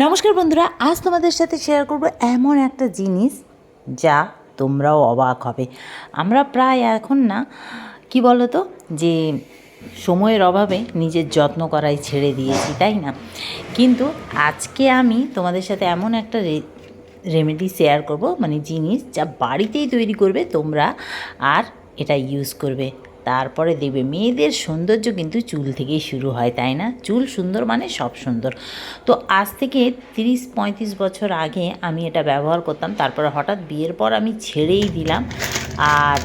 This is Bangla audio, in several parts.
নমস্কার বন্ধুরা, আজ তোমাদের সাথে শেয়ার করব এমন একটা জিনিস যা তোমরাও অবাক হবে। আমরা প্রায় এখন না, কি বলো তো যে সময়ের অভাবে নিজের যত্ন করাই ছেড়ে দিয়েছি, তাই না? কিন্তু আজকে আমি তোমাদের সাথে এমন একটা রেমেডি শেয়ার করব মানে জিনিস যা বাড়িতেই তৈরি করবে তোমরা আর এটা ইউজ করবে। তারপরে দেবে মেয়েদের সৌন্দর্য কিন্তু চুল থেকেই শুরু হয়, তাই না? চুল সুন্দর মানে সব সুন্দর। তো আজ থেকে তিরিশ, পঁয়ত্রিশ বছর আগে আমি এটা ব্যবহার করতাম, তারপরে হঠাৎ বিয়ের পর আমি ছেড়েই দিলাম। আর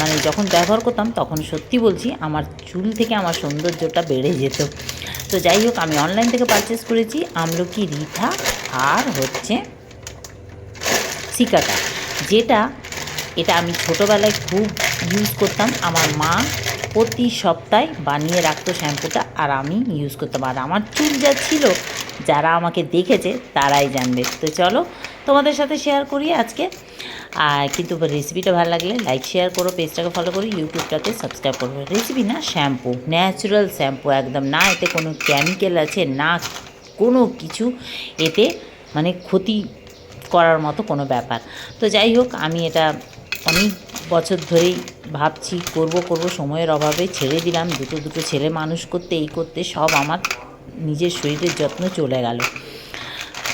মানে যখন ব্যবহার করতাম তখন সত্যি বলছি আমার চুল থেকে আমার সৌন্দর্যটা বেড়ে যেত। তো যাই হোক, আমি অনলাইন থেকে পারচেস করেছি আমলকি রিঠা আর হচ্ছে সিকাটা, যেটা এটা আমি ছোটোবেলায় খুব ইউজ করতাম। আমার মা প্রতি সপ্তাহে বানিয়ে রাখতো শ্যাম্পুটা আর আমি ইউজ করতাম। আর আমার চুল যা ছিল, যারা আমাকে দেখেছে, তারাই জানবে। তো চলো তোমাদের সাথে শেয়ার করি আজকে। আর কিন্তু রেসিপিটা ভালো লাগলে লাইক শেয়ার করো পেজটাকে ফলো করো ইউটিউবটাতে সাবস্ক্রাইব করো। রেসিপি না শ্যাম্পু ন্যাচারাল শ্যাম্পু একদম। না এতে কোনো কেমিক্যাল আছে, না কোনো কিছু এতে মানে ক্ষতি করার মতো কোনো ব্যাপার। তো যাই হোক, আমি এটা অনেক বছর ধরেই ভাবছি, করব করব, সময়ের অভাবে ছেড়ে দিলাম, দুটো দুটো ছেলে মানুষ করতে, এই করতে সব আমার নিজের শরীরের যত্ন চলে গেল।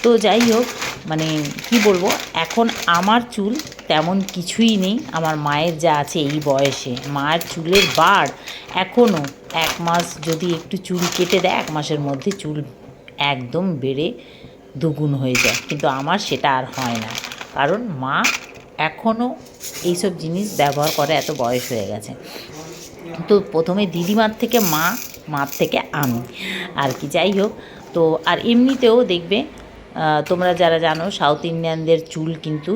তো যাই হোক মানে কি বলব, এখন আমার চুল তেমন কিছুই নেই, আমার মায়ের যা আছে এই বয়সে। মায়ের চুলের বার এখনও এক মাস যদি একটু চুল কেটে দেয়, এক মাসের মধ্যে চুল একদম বেড়ে দুগুণ হয়ে যায়। কিন্তু আমার সেটা আর হয় না। কারণ মা এখনও এইসব জিনিস ব্যবহার করে এত বয়স হয়ে গেছে। তো প্রথমে দিদিমার থেকে মা, মার থেকে আমি। আর কি, যাই হোক, তো আর এমনিতেও দেখবে তোমরা যারা জানো, সাউথ ইন্ডিয়ানদের চুল কিন্তু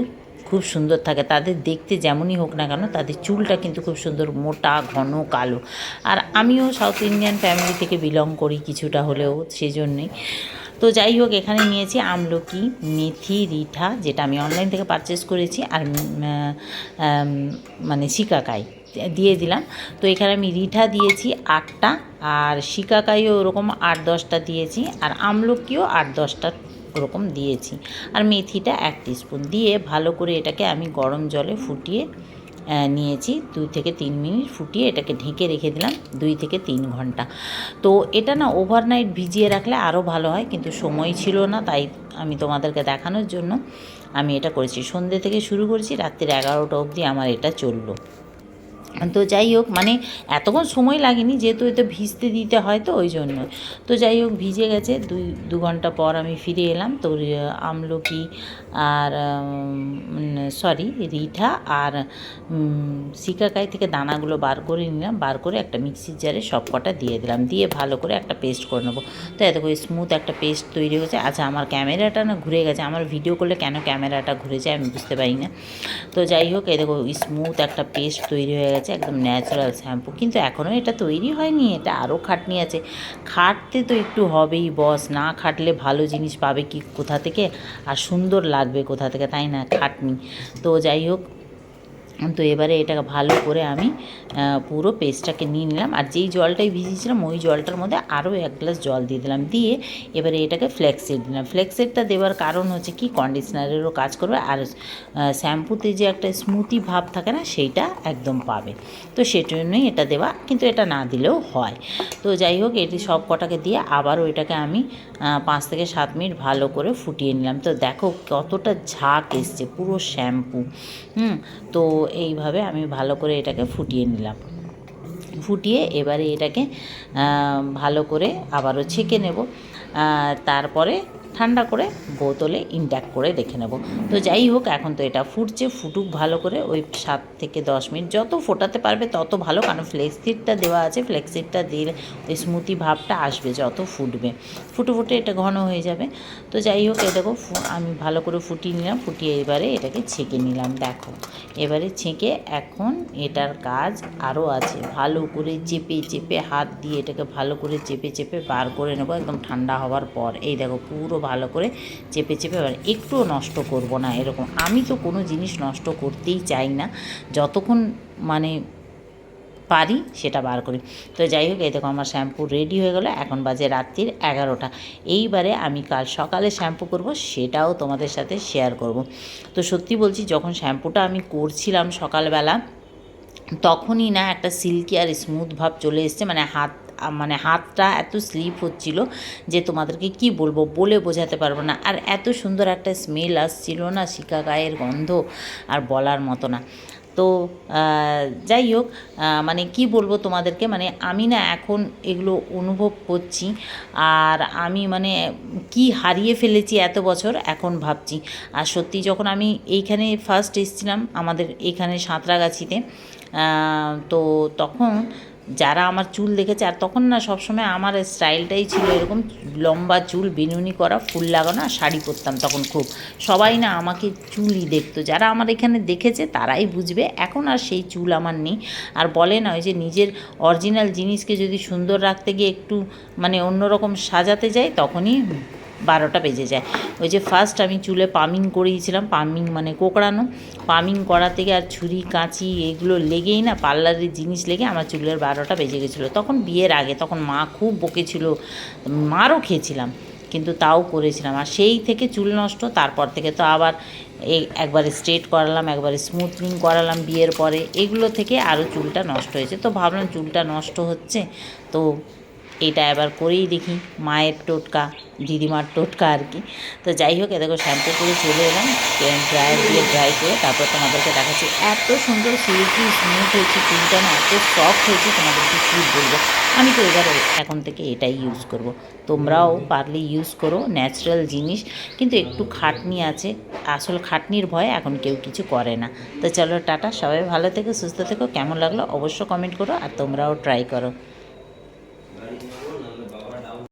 খুব সুন্দর থাকে। তাদের দেখতে যেমনই হোক না কেন, তাদের চুলটা কিন্তু খুব সুন্দর মোটা, ঘন, কালো। আর আমিও সাউথ ইন্ডিয়ান ফ্যামিলি থেকে বিলং করি কিছুটা হলেও সেই জন্যই তো যাই হোক, এখানে নিয়েছি আমলকি, মেথি, রিঠা, যেটা আমি অনলাইন থেকে পারচেস করেছি, আর মানে শিকাকাই দিয়ে দিলাম। তো এখানে আমি রিঠা দিয়েছি আটটা, আর শিকাকাইও ওরকম আট দশটা দিয়েছি, আর আমলকিও আট দশটা ওরকম দিয়েছি। আর মেথিটা এক স্পুন দিয়ে ভালো করে এটাকে আমি গরম জলে ফুটিয়ে নিয়েছি। দুই থেকে তিন মিনিট ফুটিয়ে এটাকে ঢেকে রেখে দিলাম, দুই থেকে তিন ঘণ্টা। তো এটা না ওভারনাইট ভিজিয়ে রাখলে আরও ভালো হয়, কিন্তু সময় ছিল না, তাই আমি তোমাদেরকে দেখানোর জন্য আমি এটা করেছি। সন্ধ্যে থেকে শুরু করেছি, রাত্রির এগারোটা অবধি আমার এটা চলল। তো যাই হোক মানে এতক্ষণ সময় লাগেনি যেহেতু এতে ভিজতে দিতে হয় তো, ওই জন্য। তো যাই হোক, ভিজে গেছে। দুই, দু ঘণ্টা পর আমি ফিরে এলাম। তো আমলকি আর সরি রিঠা আর শিকাকাই থেকে দানাগুলো বার করে নিলাম। বার করে একটা মিক্সির জারে সব কটা দিয়ে দিলাম। দিয়ে ভালো করে একটা পেস্ট করে নেব। তো এত করে স্মুথ একটা পেস্ট তৈরি হয়েছে। আচ্ছা আমার ক্যামেরাটা না ঘুরে গেছে। আমার ভিডিও করলে কেন ক্যামেরাটা ঘুরে যায় আমি বুঝতে পারি না। তো যাই হোক, এ দেখো স্মুথ একটা পেস্ট তৈরি হয়ে গেছে একদম ন্যাচারাল শ্যাম্পু কিন্তু এখনও এটা তৈরি হয়নি, এটা আরও খাটনি আছে। খাটতে তো একটু হবেই বস না খাটলে ভালো জিনিস পাবে কি কোথা থেকে? আর সুন্দর লাগবে কোথা থেকে, তাই না? খাটনি। তো যাই হোক তো এবারে এটাকে ভালো করে আমি পুরো পেস্টটাকে নিয়ে নিলাম। আর যেই জলটাই ভিজিয়েছিলাম, ওই জলটার মধ্যে আরও এক গ্লাস জল দিয়ে দিলাম। দিয়ে এবারে এটাকে ফ্লেক্সিড দিলাম। ফ্লেক্সিডটা দেওয়ার কারণ হচ্ছে কি? কন্ডিশনারেরও কাজ করবে। আর শ্যাম্পুতে যে একটা স্মুথি ভাব থাকে না, সেইটা একদম পাবে। তো সেজন্যই এটা দেওয়া। কিন্তু এটা না দিলেও হয়। তো যাই হোক, এটি সব কটাকে দিয়ে আবারও এটাকে আমি পাঁচ থেকে সাত মিনিট ভালো করে ফুটিয়ে নিলাম। তো দেখো কতটা ঝাঁক এসছে, পুরো শ্যাম্পু হুম, তো এইভাবে আমি ভালো করে এটাকে ফুটিয়ে নিলাম। ফুটিয়ে এবারে এটাকে ভালো করে আবারও ছেঁকে নেব। তারপরে ঠান্ডা করে বোতলে ইনট্যাক্ট করে রেখে নেব। তো যাই হোক, এখন তো এটা ফুটছে, ফুটুক ভালো করে। ওই সাত থেকে দশ মিনিট যত ফোটাতে পারবে তত ভালো, কারণ ফ্লেক্সিডটা দেওয়া আছে। ফ্লেক্সিডটা দিলে ওই স্মুতি ভাবটা আসবে যত ফুটবে। ফুটে ফুটে এটা ঘন হয়ে যাবে। তো যাই হোক, এ দেখো আমি ভালো করে ফুটিয়ে নিলাম। ফুটিয়ে এবারে এটাকে ছেঁকে নিলাম, দেখো। এবারে ছেঁকে এখন এটার কাজ আরও আছে। ভালো করে চেপে চেপে হাত দিয়ে এটাকে ভালো করে চেপে চেপে বার করে নেব। একদম ঠান্ডা হওয়ার পর। এই দেখো, পুরো ভালো করে চেপে চেপে একটুও নষ্ট করব না এরকম। আমি তো কোনো জিনিস নষ্ট করতেই চাই না। যতক্ষণ মানে পারি সেটা বার করি। তো যাই হোক, এই দেখো আমার শ্যাম্পু রেডি হয়ে গেলো। এখন বাজে রাত্রির এগারোটা। এইবারে আমি কাল সকালে শ্যাম্পু করব, সেটাও তোমাদের সাথে শেয়ার করব। তো সত্যি বলছি, যখন শ্যাম্পুটা আমি করছিলাম সকালবেলা, তখনই না একটা সিল্কি আর স্মুথ ভাব চলে এসছে। মানে হাত মানে হাতটা এত স্লিপ হচ্ছিল যে তোমাদেরকে কি বলব বলে বোঝাতে পারব না। আর এত সুন্দর একটা স্মেল আসছিল না শিকা গায়ের গন্ধ আর বলার মতো না। তো যাই হোক মানে কি বলব তোমাদেরকে মানে আমি না এখন এগুলো অনুভব করছি আর আমি মানে কি হারিয়ে ফেলেছি এত বছর এখন ভাবছি। আর সত্যি যখন আমি এইখানে ফার্স্ট এসেছিলাম আমাদের এইখানে সাঁতরাগাছিতে তো তখন যারা আমার চুল দেখেছে, আর তখন না সবসময় আমার স্টাইলটাই ছিল এরকম লম্বা চুল, বিনুনি করা, ফুল লাগানো আর শাড়ি পরতাম তখন খুব। সবাই না আমাকে চুলই দেখতো। যারা আমার এখানে দেখেছে তারাই বুঝবে, এখন আর সেই চুল আমার নেই। আর বলে না ওই যে নিজের অরিজিনাল জিনিসকে যদি সুন্দর রাখতে গিয়ে একটু মানে অন্যরকম সাজাতে যাই, তখনই বারোটা বেজে যায়। ওই যে ফার্স্ট আমি চুলে পামিং করিয়েছিলাম, পামিং মানে কোকড়ানো। পামিং করা থেকে আর ছুরি, কাঁচি এগুলো লেগেই না পার্লারের জিনিস লেগে আমার চুলের বারোটা বেজে গেছিল। তখন বিয়ের আগে, তখন মা খুব বকেছিল মারও খেয়েছিলাম, কিন্তু তাও করেছিলাম। আর সেই থেকে চুল নষ্ট, তারপর থেকে তো আবার এই একবার স্ট্রেট করালাম, একবার স্মুথনিং করালাম বিয়ের পরে। এগুলো থেকে আরও চুলটা নষ্ট হয়েছে। তো ভাবলাম চুলটা নষ্ট হচ্ছে, তো এটা এবার করেই দেখি, মায়ের টোটকা, দিদিমার টোটকা আর কি। তো যাই হোক, এ দেখো শ্যাম্পু করে চলে এলাম ড্রায়ার দিয়ে ড্রাই করে তারপর তোমাদেরকে দেখাচ্ছি। এত সুন্দর সিল্কি স্মুথ হয়েছে চুলটা না এত সফট হয়েছে, তোমাদেরকে কী বলব? আমি তো এবার এখন থেকে এটাই ইউজ করব। তোমরাও পারলে ইউজ করো ন্যাচারাল জিনিস, কিন্তু একটু খাটনি আছে। আসল খাটনির ভয়ে এখন কেউ কিছু করে না। তো চলো টাটা, সবাই ভালো থেকো, সুস্থ থেকো, কেমন লাগল অবশ্য কমেন্ট করো, আর তোমরাও ট্রাই করো।